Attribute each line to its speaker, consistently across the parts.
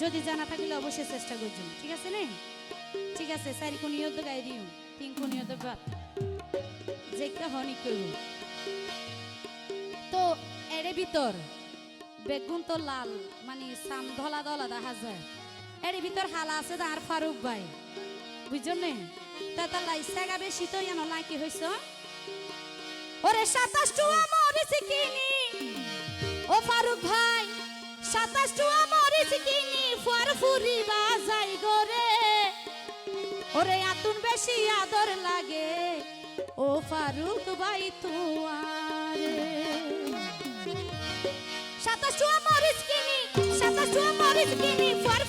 Speaker 1: যদি জানা থাকলে অবশ্যই চেষ্টা করছ ঠিক আছে নে? ঠিক আছে চারি কোনিও তো গাই দিও, তিন কোনিও তো যেটা হনি করব তো এর ভিতর বেগুন তো লাল মানে সাম ধলা ধলা দেখা যায়। এর ভিতর হালা আছে তার ফারুক ভাই বুঝছেন নে তা তার লাইসা গাবে শীত ইয়ানো লাইকি হইছ ওরে সাতাশ টুয়া মরিছি ও ফারুক ভাই, সাতাশ টুয়া মরিছি কিনি? ফরফুরি ফুরি বাজাই গরে ওরে আতুন বেশি আদর লাগে। ও ফারুক ভাই তুয়ারে সাতাশ মরিচ কিনি, সাতাশ মরিচ কিনি, ফুয়ার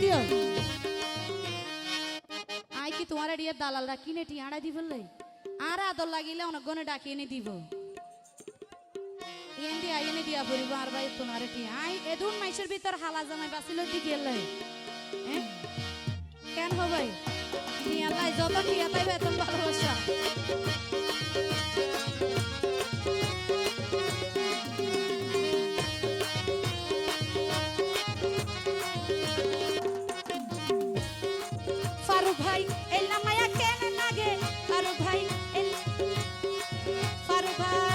Speaker 1: এতিও আই কি তোমার এডিয়ে দালালরা কিনে টিয়াড়া দি বললে আর আদর লাগিলে অনেক গনে ডাকি এনে দিব এন্দি আই এনে দিয়া পড়িব আর ভাই তোমার টি আই এদুন মাইসের ভিতর হালা জামাই বাসিল দি গেলে? কেন হবে টিয়া লাই যত টিয়া তাই বেতন ভালোবাসা ফারুক ভাই এলা মায়া কেন লাগে? ফারুক ভাই ফারুক ভাই।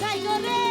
Speaker 1: যাই রে